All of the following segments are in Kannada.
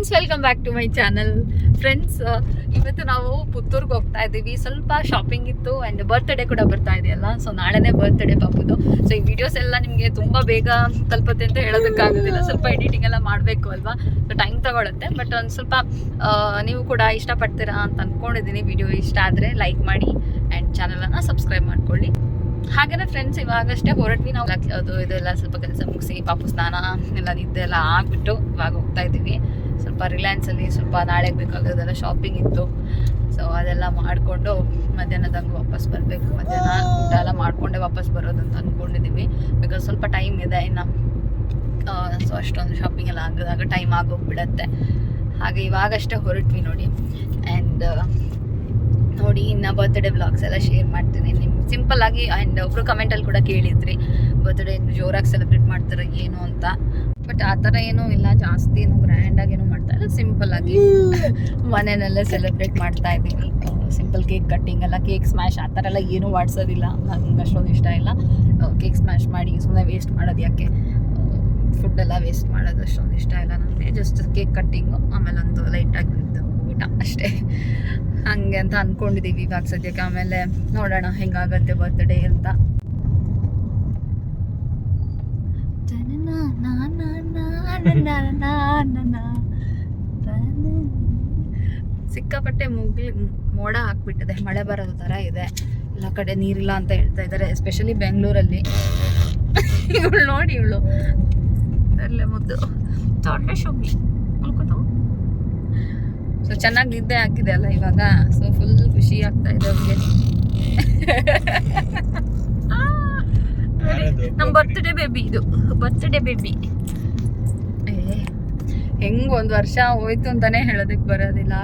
Friends welcome back to my channel friends ಇವತ್ತು ನಾವು ಪುತ್ತೂರ್ಗೆ ಹೋಗ್ತಾ ಇದ್ದೀವಿ. ಸ್ವಲ್ಪ ಶಾಪಿಂಗ್ ಇತ್ತು ಆ್ಯಂಡ್ ಬರ್ತ್ಡೇ ಕೂಡ ಬರ್ತಾ ಇದೆಯಲ್ಲ ಸೊ ನಾಳೆನೇ ಬರ್ತ್ಡೇ ಪಾಪುದು ಸೊ ಈ ವಿಡಿಯೋಸ್ ಎಲ್ಲ ನಿಮಗೆ ತುಂಬ ಬೇಗ ತಲುಪುತ್ತೆ ಅಂತ ಹೇಳೋದಕ್ಕಾಗೋದಿಲ್ಲ. ಸ್ವಲ್ಪ ಎಡಿಟಿಂಗ್ ಎಲ್ಲ ಮಾಡಬೇಕು ಅಲ್ವಾ? ಸೊ ಟೈಮ್ ತಗೊಳುತ್ತೆ. ಬಟ್ ಒಂದು ಸ್ವಲ್ಪ ನೀವು ಕೂಡ ಇಷ್ಟಪಡ್ತೀರಾ ಅಂತ ಅಂದ್ಕೊಂಡಿದ್ದೀನಿ ವಿಡಿಯೋ ಇಷ್ಟ ಆದರೆ ಲೈಕ್ ಮಾಡಿ ಆ್ಯಂಡ್ ಚಾನಲನ್ನು ಸಬ್ಸ್ಕ್ರೈಬ್ ಮಾಡ್ಕೊಳ್ಳಿ. ಹಾಗೇನೆ ಫ್ರೆಂಡ್ಸ್ ಇವಾಗಷ್ಟೇ ಹೊರಟ್ವಿ ನಾವು. ಎಲ್ಲ- ಅದು, ಇದೆಲ್ಲ ಸ್ವಲ್ಪ ಕೆಲಸ ಮುಗಿಸಿ, ಪಾಪು ಸ್ನಾನ, ಎಲ್ಲ ನಿದ್ದೆಲ್ಲ ಆಗ್ಬಿಟ್ಟು ಇವಾಗ ಹೋಗ್ತಾ ಇದ್ದೀವಿ. ಸ್ವಲ್ಪ ರಿಲಯನ್ಸಲ್ಲಿ ಸ್ವಲ್ಪ ನಾಳೆಗೆ ಬೇಕಾಗೋದೆಲ್ಲ ಶಾಪಿಂಗ್ ಇತ್ತು. ಸೊ ಅದೆಲ್ಲ ಮಾಡಿಕೊಂಡು ಮಧ್ಯಾಹ್ನದಂಗೆ ವಾಪಸ್ ಬರಬೇಕು. ಮಧ್ಯಾಹ್ನ ಊಟ ಎಲ್ಲ ಮಾಡಿಕೊಂಡೇ ವಾಪಸ್ ಬರೋದು ಅಂತ ಅಂದ್ಕೊಂಡಿದ್ದೀವಿ ಬಿಕಾಸ್ ಸ್ವಲ್ಪ ಟೈಮ್ ಇದೆ ಇನ್ನು. ಸೊ ಅಷ್ಟೊಂದು ಶಾಪಿಂಗ್ ಎಲ್ಲ ಆಗದಾಗ ಟೈಮ್ ಆಗೋಗ್ಬಿಡತ್ತೆ. ಹಾಗೆ ಇವಾಗಷ್ಟೇ ಹೊರಟ್ವಿ ನೋಡಿ. ಆ್ಯಂಡ್ ನೋಡಿ ಇನ್ನು ಬರ್ತ್ಡೇ ವ್ಲಾಗ್ಸ್ ಎಲ್ಲ ಶೇರ್ ಮಾಡ್ತೀನಿ. ನಿಮ್ಗೆ ಸಿಂಪಲ್ ಆಗಿ ಆ್ಯಂಡ್ ಒಬ್ರು ಕಮೆಂಟಲ್ಲಿ ಕೂಡ ಕೇಳಿದ್ರಿ. ಬರ್ತ್ಡೇ ಜೋರಾಗಿ ಸೆಲೆಬ್ರೇಟ್ ಮಾಡ್ತಾರೆ, ಏನು ಅಂತ. ಬಟ್ ಆ ಥರ ಏನೂ ಇಲ್ಲ ಜಾಸ್ತಿ ಏನು ಗ್ರ್ಯಾಂಡಾಗಿ ಏನೂ ಮಾಡ್ತಾ ಇಲ್ಲ. ಸಿಂಪಲ್ ಆಗಿ ಮನೆಯಲ್ಲೇ ಸೆಲೆಬ್ರೇಟ್ ಮಾಡ್ತಾ ಇದ್ದೀವಿ. ಸಿಂಪಲ್ ಕೇಕ್ ಕಟ್ಟಿಂಗ್ ಎಲ್ಲ ಕೇಕ್ ಸ್ಮ್ಯಾಶ್ ಆ ಥರ ಎಲ್ಲ ಏನೂ ಮಾಡ್ಸೋದಿಲ್ಲ. ನಂಗೆ ಅಷ್ಟೊಂದು ಇಷ್ಟ ಇಲ್ಲ. ಕೇಕ್ ಸ್ಮ್ಯಾಶ್ ಮಾಡಿ ಸುಮ್ಮನೆ ವೇಸ್ಟ್ ಮಾಡೋದು ಯಾಕೆ? ಫುಡ್ ಎಲ್ಲ ವೇಸ್ಟ್ ಮಾಡೋದು ಅಷ್ಟೊಂದು ಇಷ್ಟ ಇಲ್ಲ ನನಗೆ ಜಸ್ಟ್ ಕೇಕ್ ಕಟ್ಟಿಂಗು ಆಮೇಲೆ ಒಂದು ಲೈಟಾಗಿ ಒಂದು ಊಟ ಅಷ್ಟೇ. ಹಂಗೆ ಅಂತ ಅಂದ್ಕೊಂಡಿದ್ದೀವಿ ಇವಾಗ ಸದ್ಯಕ್ಕೆ. ಆಮೇಲೆ ನೋಡೋಣ ಹೆಂಗಾಗತ್ತೆ ಬರ್ತ್ಡೇ ಅಂತ. ಸಿಕ್ಕಾಪಟ್ಟೆ ಮುಗಿಲ್ ಮೋಡ ಹಾಕ್ಬಿಟ್ಟಿದೆ. ಮಳೆ ಬರೋದು ಥರ ಇದೆ. ಎಲ್ಲ ಕಡೆ ನೀರಿಲ್ಲ ಅಂತ ಹೇಳ್ತಾ ಇದ್ದಾರೆ ಎಸ್ಪೆಷಲಿ ಬೆಂಗಳೂರಲ್ಲಿ. ಇವಳು ನೋಡಿ ಇವಳು. ಅಲ್ಲೇ ಮುದ್ದು. ದೊಡ್ಡ ಶುಭಿ. ಮಲ್ಕೊತು. ಸೊ ಚೆನ್ನಾಗಿ ನಿದ್ದೆ ಹಾಕಿದೆ ಅಲ್ಲ ಇವಾಗ. ಸೊ ಫುಲ್ ಖುಷಿ ಆಗ್ತಾ ಇದೆ ಅವ್ರಿಗೆ ನಮ್ಮ ಬರ್ತ್ಡೇ ಬೇಬಿ ಇದು. ಬರ್ತ್ಡೇ ಬೇಬಿ ಹೆಂಗ್ ಒಂದು ವರ್ಷ ಹೋಯ್ತು ಅಂತಾನೆ ಹೇಳೋದಕ್ಕೆ ಬರೋದಿಲ್ಲ.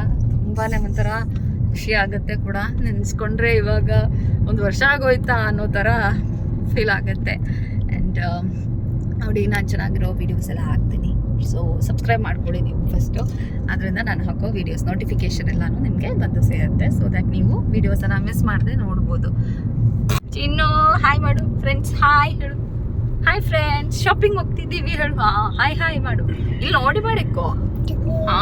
ತುಂಬಾನೇ ಒಂಥರ ಖುಷಿ ಆಗುತ್ತೆ ಕೂಡ. ನೆನೆಸ್ಕೊಂಡ್ರೆ ಇವಾಗ ಒಂದು ವರ್ಷ ಆಗೋಯ್ತಾ ಅನ್ನೋ ಥರ ಫೀಲ್ ಆಗುತ್ತೆ. ಆ್ಯಂಡ್ ನೋಡಿ ನಾನು ಚೆನ್ನಾಗಿರೋ ವೀಡಿಯೋಸ್ ಎಲ್ಲ ಹಾಕ್ತೀನಿ. ಸೊ ಸಬ್ಸ್ಕ್ರೈಬ್ ಮಾಡ್ಕೊಳ್ಳಿ ನೀವು ಫಸ್ಟು ಅದರಿಂದ ನಾನು ಹಾಕೋ ವೀಡಿಯೋಸ್ ನೋಟಿಫಿಕೇಶನ್ ಎಲ್ಲನೂ ನಿಮಗೆ ಬಂದು ಸೇರುತ್ತೆ. ಸೊ ದ್ಯಾಟ್ ನೀವು ವೀಡಿಯೋಸನ್ನು ಮಿಸ್ ಮಾಡದೆ ನೋಡ್ಬೋದು. ಇನ್ನೂ ಹಾಯ್ ಮಾಡು ಫ್ರೆಂಡ್ಸ್ ಹಾಯ್ ಹೇಳು. ಹಾಯ್ ಫ್ರೆಂಡ್ಸ್ ಶಾಪಿಂಗ್ ಹೋಗ್ತಿದ್ದೀವಿ ಹೇಳುವ. ಹಾಯ್ ಹಾಯ್ ಮಾಡು. ಇಲ್ಲಿ ನೋಡಿ ಮಾಡಿಕೋ ಹಾ.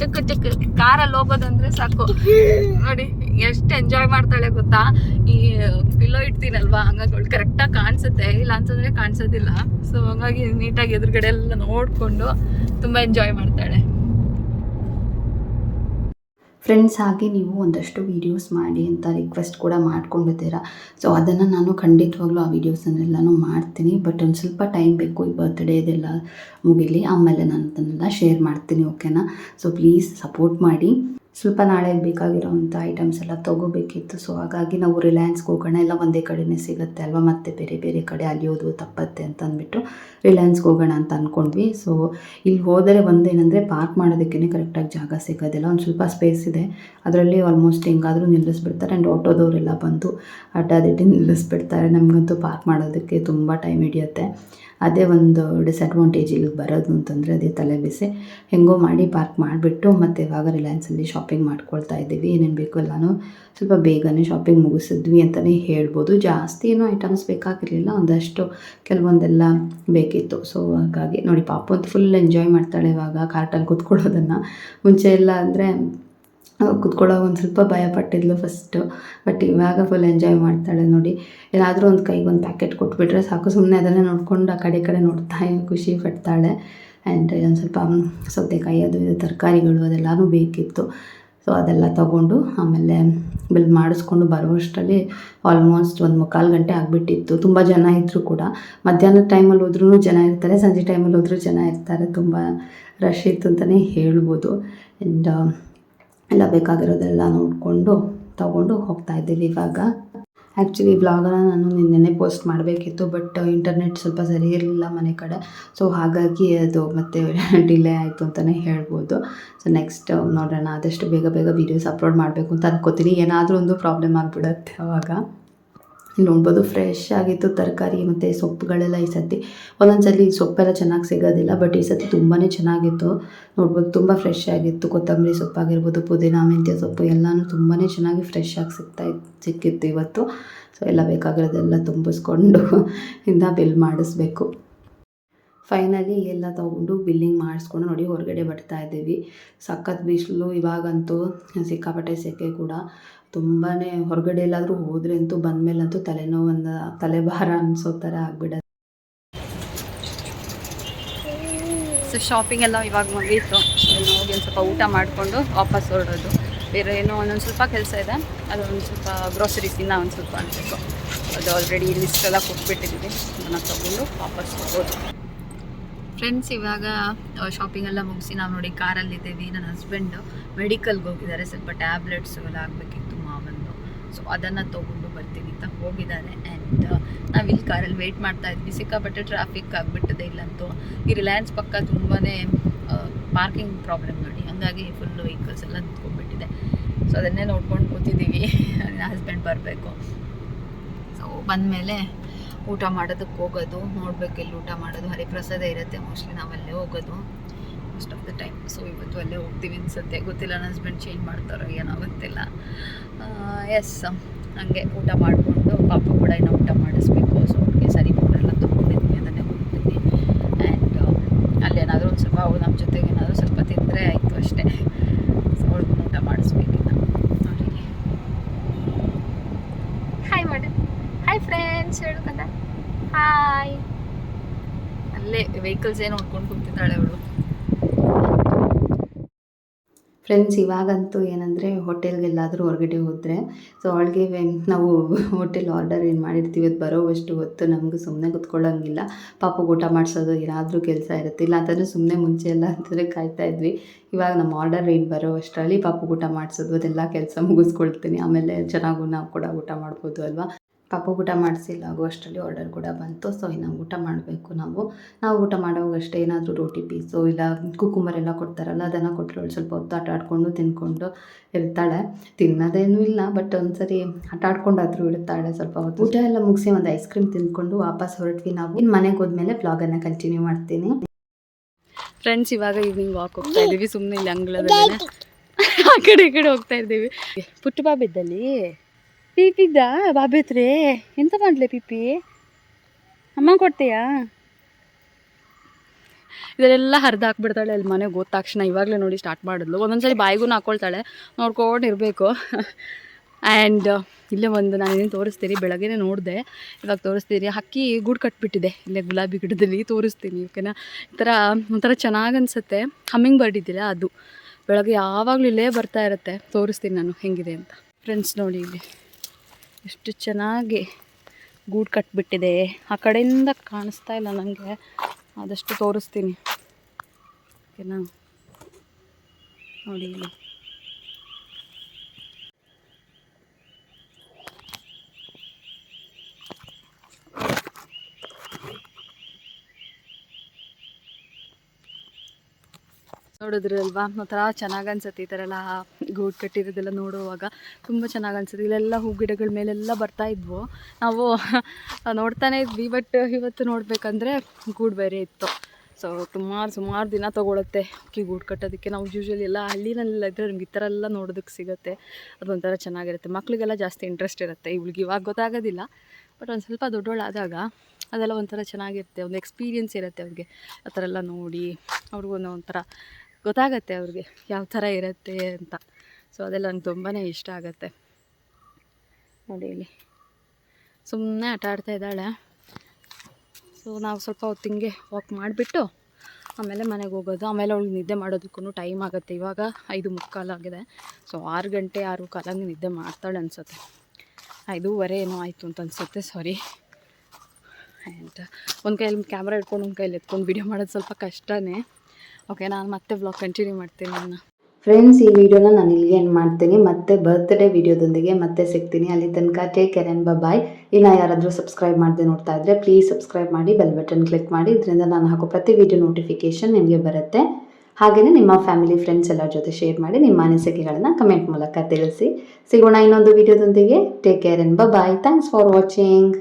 ಚಕ್ ಚಕ್ ಕಾರಲ್ಲಿ ಹೋಗೋದಂದ್ರೆ ಸಾಕು. ನೋಡಿ ಎಷ್ಟು ಎಂಜಾಯ್ ಮಾಡ್ತಾಳೆ ಗೊತ್ತಾ? ಈ ಪಿಲ್ಲೋ ಇಡ್ತೀನಲ್ವಾ? ಹಂಗಾಗಿ ಅವಳು ಕರೆಕ್ಟಾಗಿ ಕಾಣಿಸುತ್ತೆ. ಇಲ್ಲ ಅಂತಂದ್ರೆ ಕಾಣಿಸೋದಿಲ್ಲ. ಸೊ ಹಂಗಾಗಿ ನೀಟಾಗಿ ಎದುರುಗಡೆ ಎಲ್ಲ ನೋಡಿಕೊಂಡು ತುಂಬ ಎಂಜಾಯ್ ಮಾಡ್ತಾಳೆ. ಫ್ರೆಂಡ್ಸ್ ಹಾಗೆ ನೀವು ಒಂದಷ್ಟು ವೀಡಿಯೋಸ್ ಮಾಡಿ ಅಂತ ರಿಕ್ವೆಸ್ಟ್ ಕೂಡ ಮಾಡ್ಕೊಂಡಿದ್ದೀರಾ. ಸೊ ಅದನ್ನು ನಾನು ಖಂಡಿತವಾಗ್ಲೂ ಆ ವೀಡಿಯೋಸನ್ನೆಲ್ಲನೂ ಮಾಡ್ತೀನಿ. ಬಟ್ ಒಂದು ಸ್ವಲ್ಪ ಟೈಮ್ ಬೇಕು, ಈ ಬರ್ತ್ಡೇದೆಲ್ಲ ಮುಗಿಲಿ, ಆಮೇಲೆ ನಾನು ಅದನ್ನೆಲ್ಲ ಶೇರ್ ಮಾಡ್ತೀನಿ ಓಕೆನಾ ಸೊ ಪ್ಲೀಸ್ ಸಪೋರ್ಟ್ ಮಾಡಿ. ಸ್ವಲ್ಪ ನಾಳೆಗೆ ಬೇಕಾಗಿರೋವಂಥ ಐಟಮ್ಸ್ ಎಲ್ಲ ತೊಗೋಬೇಕಿತ್ತು. ಸೊ ಹಾಗಾಗಿ ನಾವು ರಿಲಯನ್ಸ್ಗೆ ಹೋಗೋಣ ಎಲ್ಲ ಒಂದೇ ಕಡೆಯೇ ಸಿಗುತ್ತೆ ಅಲ್ವಾ? ಮತ್ತೆ ಬೇರೆ ಬೇರೆ ಕಡೆ ಅಲಿಯೋದು ತಪ್ಪತ್ತೆ ಅಂತ ಅಂದ್ಬಿಟ್ಟು ರಿಲಯನ್ಸ್ಗೆ ಹೋಗೋಣ ಅಂತ ಅಂದ್ಕೊಂಡ್ವಿ ಸೊ ಇಲ್ಲಿ ಹೋದರೆ ಒಂದೇನೆಂದರೆ ಪಾರ್ಕ್ ಮಾಡೋದಕ್ಕೇ ಕರೆಕ್ಟಾಗಿ ಜಾಗ ಸಿಗೋದಿಲ್ಲ. ಒಂದು ಸ್ವಲ್ಪ ಸ್ಪೇಸ್ ಇದೆ. ಅದರಲ್ಲಿ ಆಲ್ಮೋಸ್ಟ್ ಹೆಂಗಾದರೂ ನಿಲ್ಲಿಸ್ಬಿಡ್ತಾರೆ ಆ್ಯಂಡ್ ಆಟೋದವರೆಲ್ಲ ಬಂದು ಅಡ್ಡಾದಿಟ್ಟು ನಿಲ್ಲಿಸ್ಬಿಡ್ತಾರೆ. ನಮಗಂತೂ ಪಾರ್ಕ್ ಮಾಡೋದಕ್ಕೆ ತುಂಬ ಟೈಮ್ ಹಿಡಿಯುತ್ತೆ. ಅದೇ ಒಂದು ಡಿಸ್ಅಡ್ವಾಂಟೇಜ್ ಇಲ್ಲಿಗೆ ಬರೋದು ಅಂತಂದರೆ ಅದೇ ತಲೆ ಬಿಸಿ. ಹೆಂಗೋ ಮಾಡಿ ಪಾರ್ಕ್ ಮಾಡಿಬಿಟ್ಟು ಮತ್ತು ಇವಾಗ ರಿಲಯನ್ಸಲ್ಲಿ ಶಾಪಿಂಗ್ ಮಾಡ್ಕೊಳ್ತಾ ಇದ್ದೀವಿ. ಏನೇನು ಬೇಕು ಎಲ್ಲಾನು ಸ್ವಲ್ಪ ಬೇಗನೆ ಶಾಪಿಂಗ್ ಮುಗಿಸಿದ್ವಿ ಅಂತಲೇ ಹೇಳ್ಬೋದು. ಜಾಸ್ತಿ ಏನೋ ಐಟಮ್ಸ್ ಬೇಕಾಗಿರಲಿಲ್ಲ, ಒಂದಷ್ಟು ಕೆಲವೊಂದೆಲ್ಲ ಬೇಕಿತ್ತು. ಸೊ ಹಾಗಾಗಿ ನೋಡಿ ಪಾಪ ಅಂತ ಫುಲ್ ಎಂಜಾಯ್ ಮಾಡ್ತಾಳೆ ಇವಾಗ ಕಾರ್ಟಲ್ಲಿ ಕೂತ್ಕೊಳ್ಳೋದನ್ನು. ಮುಂಚೆ ಎಲ್ಲ ಅಂದರೆ ಕುತ್ಕೊಳ್ಳೋ ಒಂದು ಸ್ವಲ್ಪ ಭಯ ಪಟ್ಟಿದ್ಲು ಫಸ್ಟು ಬಟ್ ಇವಾಗ ಫುಲ್ ಎಂಜಾಯ್ ಮಾಡ್ತಾಳೆ ನೋಡಿ. ಏನಾದರೂ ಒಂದು ಕೈಗೆ ಒಂದು ಪ್ಯಾಕೆಟ್ ಕೊಟ್ಬಿಟ್ರೆ ಸಾಕು. ಸುಮ್ಮನೆ ಅದನ್ನೇ ನೋಡ್ಕೊಂಡು ಆ ಕಡೆ ಕಡೆ ನೋಡ್ತಾ ಖುಷಿ ಪಡ್ತಾಳೆ. ಆ್ಯಂಡ್ ಒಂದು ಸ್ವಲ್ಪ ಸೌತೆಕಾಯಿ ಅದು ಇದು, ತರಕಾರಿಗಳು ಅದೆಲ್ಲನೂ ಬೇಕಿತ್ತು. ಸೊ ಅದೆಲ್ಲ ತಗೊಂಡು ಆಮೇಲೆ ಬಿಲ್ ಮಾಡಿಸ್ಕೊಂಡು ಬರುವಷ್ಟರಲ್ಲಿ ಆಲ್ಮೋಸ್ಟ್ ಒಂದು ಮುಕ್ಕಾಲು ಗಂಟೆ ಆಗಿಬಿಟ್ಟಿತ್ತು. ತುಂಬ ಜನ ಇದ್ದರು ಕೂಡ. ಮಧ್ಯಾಹ್ನದ ಟೈಮಲ್ಲಿ ಹೋದ್ರೂ ಜನ ಇರ್ತಾರೆ. ಸಂಜೆ ಟೈಮಲ್ಲಿ ಹೋದ್ರೂ ಜನ ಇರ್ತಾರೆ. ತುಂಬ ರಶ್ ಇತ್ತು ಅಂತಲೇ ಹೇಳ್ಬೋದು. ಆ್ಯಂಡ್ ಎಲ್ಲ ಬೇಕಾಗಿರೋದೆಲ್ಲ ನೋಡಿಕೊಂಡು ತಗೊಂಡು ಹೋಗ್ತಾ ಇದ್ದೀವಿ ಇವಾಗ. ಆ್ಯಕ್ಚುಲಿ ಬ್ಲಾಗನ್ನು ನಾನು ನಿನ್ನೆ ಪೋಸ್ಟ್ ಮಾಡಬೇಕಿತ್ತು ಬಟ್ ಇಂಟರ್ನೆಟ್ ಸ್ವಲ್ಪ ಸರಿ ಇರಲಿಲ್ಲ ಮನೆ ಕಡೆ. ಸೊ ಹಾಗಾಗಿ ಅದು ಮತ್ತೆ ಡಿಲೇ ಆಯಿತು ಅಂತಲೇ ಹೇಳ್ಬೋದು. ಸೊ ನೆಕ್ಸ್ಟ್ ನೋಡೋಣ. ಆದಷ್ಟು ಬೇಗ ಬೇಗ ವೀಡಿಯೋಸ್ ಅಪ್ಲೋಡ್ ಮಾಡಬೇಕು ಅಂತ ಅನ್ಕೋತೀನಿ. ಏನಾದರೂ ಒಂದು ಪ್ರಾಬ್ಲಮ್ ಆಗಿಬಿಡುತ್ತೆ ಅವಾಗ. ನೋಡ್ಬೋದು ಫ್ರೆಶ್ ಆಗಿತ್ತು ತರಕಾರಿ ಮತ್ತು ಸೊಪ್ಪುಗಳೆಲ್ಲ ಈ ಸತಿ ಒಂದೊಂದು ಸಲ ಸೊಪ್ಪೆಲ್ಲ ಚೆನ್ನಾಗಿ ಸಿಗೋದಿಲ್ಲ ಬಟ್ ಈ ಸತಿ ತುಂಬಾ ಚೆನ್ನಾಗಿತ್ತು. ನೋಡ್ಬೋದು ತುಂಬ ಫ್ರೆಶ್ ಆಗಿತ್ತು. ಕೊತ್ತಂಬರಿ ಸೊಪ್ಪಾಗಿರ್ಬೋದು ಪುದೀನ, ಮೆಂತ್ಯ ಸೊಪ್ಪು ಎಲ್ಲನೂ ತುಂಬಾ ಚೆನ್ನಾಗಿ ಫ್ರೆಶ್ ಆಗಿ ಸಿಗ್ತಾ ಸಿಕ್ಕಿತ್ತು ಇವತ್ತು. ಸೊ ಎಲ್ಲ ಬೇಕಾಗಿರೋದೆಲ್ಲ ತುಂಬಿಸ್ಕೊಂಡು ಇಂದ ಬಿಲ್ ಮಾಡಿಸ್ಬೇಕು. ಫೈನಲಿ ಎಲ್ಲ ತೊಗೊಂಡು ಬಿಲ್ಲಿಂಗ್ ಮಾಡಿಸ್ಕೊಂಡು ನೋಡಿ, ಹೊರಗಡೆ ಬರ್ತಾ ಇದ್ದೀವಿ. ಸಖತ್ ಬಿಸಿಲು ಇವಾಗಂತೂ ಸಿಕ್ಕಾಪಟ್ಟೆ ಸೆಕೆ ಕೂಡ. ತುಂಬಾ ಹೊರಗಡೆ ಎಲ್ಲಾದರೂ ಹೋದ್ರೆ ಅಂತೂ ಬಂದಮೇಲಂತೂ ತಲೆನೋವನ್ನು, ತಲೆಭಾರ ಅನಿಸೋ ಥರ ಆಗ್ಬಿಡ ಸೊ ಶಾಪಿಂಗ್ ಎಲ್ಲ ಇವಾಗ ಮುಗೀತು. ಹೋಗಿ ಒಂದು ಸ್ವಲ್ಪ ಊಟ ಮಾಡಿಕೊಂಡು ವಾಪಸ್ ಹೊರಡೋದು. ಬೇರೆ ಏನೋ ಒಂದೊಂದು ಸ್ವಲ್ಪ ಕೆಲಸ ಇದೆ. ಅದು ಒಂದು ಸ್ವಲ್ಪ ಗ್ರೋಸರೀಸ್ ಇನ್ನೂ ಒಂದು ಸ್ವಲ್ಪ ಅನ್ಬೇಕು. ಅದು ಆಲ್ರೆಡಿ ಲಿಸ್ಟ್ ಎಲ್ಲ ಕೊಟ್ಬಿಟ್ಟಿದ್ದೀವಿ ಅದನ್ನು ತೊಗೊಂಡು ವಾಪಸ್ ಹೋಗೋದು ಫ್ರೆಂಡ್ಸ್ ಇವಾಗ ಶಾಪಿಂಗ್ ಎಲ್ಲ ಮುಗಿಸಿ ನಾವು ನೋಡಿ ಕಾರಲ್ಲಿದ್ದೀವಿ ನನ್ನ ಹಸ್ಬೆಂಡು ಮೆಡಿಕಲ್ಗೆ ಹೋಗಿದ್ದಾರೆ. ಸ್ವಲ್ಪ ಟ್ಯಾಬ್ಲೆಟ್ಸ್ ಎಲ್ಲ ಮಾವಂದು ಸೊ ಅದನ್ನು ತೊಗೊಂಡು ಬರ್ತೀನಿ ಅಂತ ಹೋಗಿದ್ದಾರೆ. ಆ್ಯಂಡ್ ನಾವು ಇಲ್ಲಿ ಕಾರಲ್ಲಿ ವೆಯ್ಟ್ ಮಾಡ್ತಾ ಇದ್ವಿ. ಸಿಕ್ಕಾಪಟ್ಟೆ ಟ್ರಾಫಿಕ್ ಆಗಿಬಿಟ್ಟಿದೆ ಇಲ್ಲಂತೂ. ಈ ರಿಲಯನ್ಸ್ ಪಕ್ಕ ತುಂಬಾ ಪಾರ್ಕಿಂಗ್ ಪ್ರಾಬ್ಲಮ್ ನೋಡಿ. ಹಾಗಾಗಿ ಫುಲ್ ವೆಹಿಕಲ್ಸ್ ಎಲ್ಲ ನಿಂತ್ಕೊಂಡ್ಬಿಟ್ಟಿದೆ. ಸೊ ಅದನ್ನೇ ನೋಡ್ಕೊಂಡು ಕೂತಿದ್ದೀವಿ. ನನ್ನ ಹಸ್ಬೆಂಡ್ ಬರಬೇಕು. ಸೊ ಬಂದಮೇಲೆ ಊಟ ಮಾಡೋದಕ್ಕೆ ಹೋಗೋದು. ನೋಡ್ಬೇಕು ಇಲ್ಲಿ ಊಟ ಮಾಡೋದು. ಹರಿಪ್ರಸಾದ ಇರುತ್ತೆ ಮೋಸ್ಟ್ಲಿ ನಾವಲ್ಲೇ ಹೋಗೋದು. Most of the time so ಇವತ್ತು ಅಲ್ಲೇ ಹೋಗ್ತೀವಿ ಅನ್ಸುತ್ತೆ. ಗೊತ್ತಿಲ್ಲ ನನ್ನ ಹಸ್ಬೆಂಡ್ ಚೇಂಜ್ ಮಾಡ್ತಾರೋ ಏನೋ ಗೊತ್ತಿಲ್ಲ. ಎಸ್ ಹಂಗೆ ಊಟ ಮಾಡಿಕೊಂಡು ಪಾಪ ಕೂಡ ಇನ್ನೂ ಊಟ ಮಾಡಿಸ್ಬೇಕು. ಸೊ ಅವ್ರಿಗೆ ಸರಿ ಮಾಡೋಲ್ಲ ತೊಗೊಂಡಿದ್ದೀನಿ ಅದನ್ನೇ ಹೋಗ್ತೀನಿ ಆ್ಯಂಡ್ ಅಲ್ಲೇನಾದರೂ ಒಂದು ಸ್ವಲ್ಪ ಅವ್ರು ನಮ್ಮ ಜೊತೆಗೆ ಏನಾದರೂ ಸ್ವಲ್ಪ ತಿಂದರೆ ಆಯಿತು ಅಷ್ಟೇ. ಸೊ ಅವ್ಳಿಗೂ ಊಟ ಮಾಡಿಸ್ಬೇಕಿನ್ನ ಅವರಿಗೆ. ಹಾಯ್ ಮಾಡಿ ಹಾಯ್ ಫ್ರೆಂಡ್ಸ್ ಹೇಳ್ಕಂದ ಹಾಯ್ ಅಲ್ಲೇ ವೆಹಿಕಲ್ಸ್ ಏನು ನೋಡ್ಕೊಂಡು ಕೂತಿದ್ದಾಳೆ ಅವಳು? ಫ್ರೆಂಡ್ಸ್ ಇವಾಗಂತೂ ಏನಂದರೆ ಹೋಟೆಲ್ಗೆಲ್ಲಾದರೂ ಹೊರಗಡೆ ಹೋದರೆ ಸೊ ಅವಳಿಗೆ ನಾವು ಹೋಟೆಲ್ ಆರ್ಡರ್ ಏನು ಮಾಡಿರ್ತೀವಿ, ಅದು ಬರೋವಷ್ಟು ಹೊತ್ತು ನಮಗೂ ಸುಮ್ಮನೆ ಕುತ್ಕೊಳ್ಳೋಂಗಿಲ್ಲ. ಪಾಪ ಊಟ ಮಾಡಿಸೋದು ಏನಾದರೂ ಕೆಲಸ ಇರುತ್ತೆ. ಇಲ್ಲ ಅಂತಂದರೆ ಸುಮ್ಮನೆ ಮುಂಚೆ ಎಲ್ಲ ಅಂತಂದರೆ ಕಾಯ್ತಾ ಇದ್ವಿ. ಇವಾಗ ನಮ್ಮ ಆರ್ಡರ್ ಏನು ಬರೋ ಅಷ್ಟರಲ್ಲಿ ಪಾಪ ಊಟ ಮಾಡಿಸೋದು, ಅದೆಲ್ಲ ಕೆಲಸ ಮುಗಿಸ್ಕೊಳ್ತೀನಿ. ಆಮೇಲೆ ಚೆನ್ನಾಗೂ ನಾವು ಕೂಡ ಊಟ ಮಾಡ್ಬೋದು ಅಲ್ವಾ? ಪಾಪ ಊಟ ಮಾಡಿಸಿಲ್ಲ ಆಗೋ ಅಷ್ಟರಲ್ಲಿ ಆರ್ಡರ್ ಕೂಡ ಬಂತು. ಸೊ ಇನ್ನು ಊಟ ಮಾಡಬೇಕು ನಾವು. ನಾವು ಊಟ ಮಾಡೋವಾಗಷ್ಟೇ ಏನಾದರೂ ರೋಟಿ ಪೀಸು ಇಲ್ಲ ಕುಕುಂಬರ್ ಎಲ್ಲ ಕೊಡ್ತಾರಲ್ಲ, ಅದನ್ನು ಕೊಟ್ಟರೆ ಅವಳು ಸ್ವಲ್ಪ ಹೊತ್ತು ಆಟ ಆಡಿಕೊಂಡು ತಿನ್ಕೊಂಡು ಇರ್ತಾಳೆ. ತಿನ್ನೋದೇನೂ ಇಲ್ಲ ಬಟ್ ಒಂದ್ಸರಿ ಆಟ ಆಡ್ಕೊಂಡಾದರೂ ಇರ್ತಾಳೆ ಸ್ವಲ್ಪ ಹೊತ್ತು. ಊಟ ಎಲ್ಲ ಮುಗಿಸಿ ಒಂದು ಐಸ್ ಕ್ರೀಮ್ ತಿಂದ್ಕೊಂಡು ವಾಪಸ್ ಹೊರಟ್ವಿ ನಾವು. ಇನ್ನು ಮನೆಗೆ ಹೋದ್ಮೇಲೆ ಬ್ಲಾಗನ್ನು ಕಂಟಿನ್ಯೂ ಮಾಡ್ತೀನಿ. ಫ್ರೆಂಡ್ಸ್ ಇವಾಗ ಈವ್ನಿಂಗ್ ವಾಕ್ ಹೋಗ್ತಾ ಇದ್ದೀವಿ. ಸುಮ್ಮನೆ ಇಲ್ಲಿ ಅಂಗಳದಲ್ಲಿ ಆ ಕಡೆ ಈ ಕಡೆ ಹೋಗ್ತಾ ಇದ್ದೀವಿ. ಪುಟ್ಟು ಪೀಪಿದ್ದ ಬಾಬಿ ಎಂತ ಮಾಡ್ಲೆ ಪಿಪಿ? ಅಮ್ಮ ಕೊಡ್ತೀಯಾ? ಇದೆಲ್ಲ ಹರಿದು ಹಾಕ್ಬಿಡ್ತಾಳೆ ಅಲ್ಲಿ ಮನೆಗೆ ಹೋದ ತಕ್ಷಣ. ಇವಾಗಲೇ ನೋಡಿ ಸ್ಟಾರ್ಟ್ ಮಾಡಿದ್ಲು. ಒಂದೊಂದ್ಸರಿ ಬಾಯಿಗೂ ಹಾಕ್ಕೊಳ್ತಾಳೆ ನೋಡ್ಕೊಂಡು ಇರಬೇಕು. ಆ್ಯಂಡ್ ಇಲ್ಲೇ ಒಂದು ನಾನು ಏನೇನು ತೋರಿಸ್ತೀನಿ ಬೆಳಗ್ಗೆನೇ ನೋಡಿದೆ. ಇವಾಗ ತೋರಿಸ್ತೀನಿ ಹಕ್ಕಿ ಗೂಡು ಕಟ್ಬಿಟ್ಟಿದೆ. ಇಲ್ಲೇ ಗುಲಾಬಿ ಗಿಡದಲ್ಲಿ ತೋರಿಸ್ತೀನಿ, ಓಕೆನಾ? ಈ ಥರ ಒಂಥರ ಚೆನ್ನಾಗಿ ಅನಿಸುತ್ತೆ. ಹಮ್ಮಿಂಗ್ ಬರ್ಡ್ ಇದೆಯಲ್ಲ ಅದು. ಬೆಳಗ್ಗೆ ಯಾವಾಗಲೂ ಇಲ್ಲೇ ಬರ್ತಾ ಇರುತ್ತೆ. ತೋರಿಸ್ತೀನಿ ನಾನು ಹೆಂಗಿದೆ ಅಂತ. ಫ್ರೆಂಡ್ಸ್ ನೋಡಿ ಇಲ್ಲಿ. ಎಷ್ಟು ಚೆನ್ನಾಗಿ ಗೂಡು ಕಟ್ಬಿಟ್ಟಿದೆ. ಆ ಕಡೆಯಿಂದ ಕಾಣಿಸ್ತಾ ಇಲ್ಲ ನನಗೆ ಆದಷ್ಟು ತೋರಿಸ್ತೀನಿ. ಓಕೆನಾ? ನೋಡಿ ನೋಡಿದ್ರಲ್ವಾ ಒಂಥರ ಚೆನ್ನಾಗಿ ಅನ್ಸುತ್ತೆ ಈ ಥರ ಎಲ್ಲ ಗೂಡು ಕಟ್ಟಿರೋದೆಲ್ಲ ನೋಡುವಾಗ. ತುಂಬ ಚೆನ್ನಾಗಿ ಅನ್ಸುತ್ತೆ. ಇಲ್ಲೆಲ್ಲ ಹೂ ಗಿಡಗಳ ಮೇಲೆಲ್ಲ ಬರ್ತಾ ಇದ್ವು. ನಾವು ನೋಡ್ತಾನೆ ಇದ್ವಿ ಬಟ್ ಇವತ್ತು ನೋಡಬೇಕಂದ್ರೆ ಗೂಡು ಬೇರೆ ಇತ್ತು. ಸೊ ಸುಮಾರು ಸುಮಾರು ದಿನ ತೊಗೊಳುತ್ತೆ ಅಕ್ಕಿ ಗೂಡು ಕಟ್ಟೋದಕ್ಕೆ. ನಾವು ಯೂಶ್ವಲಿ ಎಲ್ಲ ಹಳ್ಳಿನಲ್ಲೆಲ್ಲ ಇದ್ದರೆ ನಮ್ಗೆ ಈ ಥರ ಎಲ್ಲ ನೋಡೋದಕ್ಕೆ ಸಿಗುತ್ತೆ. ಅದೊಂಥರ ಚೆನ್ನಾಗಿರುತ್ತೆ. ಮಕ್ಳಿಗೆಲ್ಲ ಜಾಸ್ತಿ ಇಂಟ್ರೆಸ್ಟ್ ಇರುತ್ತೆ. ಇವಳಿಗೆ ಇವಾಗ ಗೊತ್ತಾಗೋದಿಲ್ಲ. ಬಟ್ ಒಂದು ಸ್ವಲ್ಪ ದೊಡ್ಡವಳಾದಾಗ ಅದೆಲ್ಲ ಒಂಥರ ಚೆನ್ನಾಗಿರುತ್ತೆ. ಒಂದು ಎಕ್ಸ್ಪೀರಿಯನ್ಸ್ ಇರುತ್ತೆ ಅವ್ರಿಗೆ. ಆ ಥರ ಎಲ್ಲ ನೋಡಿ, ಅವ್ರಿಗೂ ಒಂಥರ ಗೊತ್ತಾಗತ್ತೆ ಅವ್ರಿಗೆ ಯಾವ ಥರ ಇರುತ್ತೆ ಅಂತ. ಸೊ ಅದೆಲ್ಲ ನಂಗೆ ತುಂಬಾ ಇಷ್ಟ ಆಗುತ್ತೆ. ನೋಡಿ ಇಲ್ಲಿ. ಸುಮ್ಮನೆ ಆಟ ಆಡ್ತಾ ಇದ್ದಾಳೆ. ಸೊ ನಾವು ಸ್ವಲ್ಪ ಹೊತ್ತು ಹಿಂಗೆ ವಾಕ್ ಮಾಡಿಬಿಟ್ಟು ಆಮೇಲೆ ಮನೆಗೆ ಹೋಗೋದು, ಆಮೇಲೆ ಅವಳು ನಿದ್ದೆ ಮಾಡೋದಕ್ಕೂ ಟೈಮ್ ಆಗುತ್ತೆ. ಇವಾಗ ಐದು ಮುಕ್ಕಾಲಾಗಿದೆ ಸೊ ಆರು ಗಂಟೆ, ಆರು ಕಾಲಂಗೆ ನಿದ್ದೆ ಮಾಡ್ತಾಳೆ ಅನಿಸುತ್ತೆ. ಐದೂವರೆ ಏನೋ ಆಯಿತು ಅಂತ ಅನಿಸುತ್ತೆ ಸಾರಿ ಆ್ಯಂಡ್ ಒಂದು ಕೈಯಲ್ಲಿ ಕ್ಯಾಮ್ರಾ ಇಟ್ಕೊಂಡು ಒಂದು ಕೈಯಲ್ಲಿ ಎತ್ಕೊಂಡು ವಿಡಿಯೋ ಮಾಡೋದು ಸ್ವಲ್ಪ ಕಷ್ಟನೇ. ಓಕೆ ನಾನು ಮತ್ತೆ ಬ್ಲಾಗ್ ಕಂಟಿನ್ಯೂ ಮಾಡ್ತೀನಿ ನನ್ನ. ಫ್ರೆಂಡ್ಸ್ ಈ ವಿಡಿಯೋನ ನಾನು ಇಲ್ಲಿಗೆ ಏನು ಮಾಡ್ತೀನಿ. ಮತ್ತೆ ಬರ್ತ್ಡೇ ವಿಡಿಯೋದೊಂದಿಗೆ ಮತ್ತೆ ಸಿಗ್ತೀನಿ. ಅಲ್ಲಿ ತನಕ ಟೇಕ್ ಕೇರ್ ಆ್ಯಂಡ್ ಬಾಯ್ ಇನ್ನು ಯಾರಾದರೂ ಸಬ್ಸ್ಕ್ರೈಬ್ ಮಾಡದೆ ನೋಡ್ತಾ ಇದ್ದರೆ ಪ್ಲೀಸ್ ಸಬ್ಸ್ಕ್ರೈಬ್ ಮಾಡಿ ಬೆಲ್ ಬಟನ್ ಕ್ಲಿಕ್ ಮಾಡಿ. ಇದರಿಂದ ನಾನು ಹಾಕೋ ಪ್ರತಿ ವಿಡಿಯೋ ನೋಟಿಫಿಕೇಷನ್ ನಿಮಗೆ ಬರುತ್ತೆ. ಹಾಗೆಯೇ ನಿಮ್ಮ ಫ್ಯಾಮಿಲಿ ಫ್ರೆಂಡ್ಸ್ ಎಲ್ಲರ ಜೊತೆ ಶೇರ್ ಮಾಡಿ, ನಿಮ್ಮ ಅನಿಸಿಕೆಗಳನ್ನು ಕಮೆಂಟ್ ಮೂಲಕ ತಿಳಿಸಿ. ಸಿಗೋಣ ಇನ್ನೊಂದು ವಿಡಿಯೋದೊಂದಿಗೆ take care and bye thanks for watching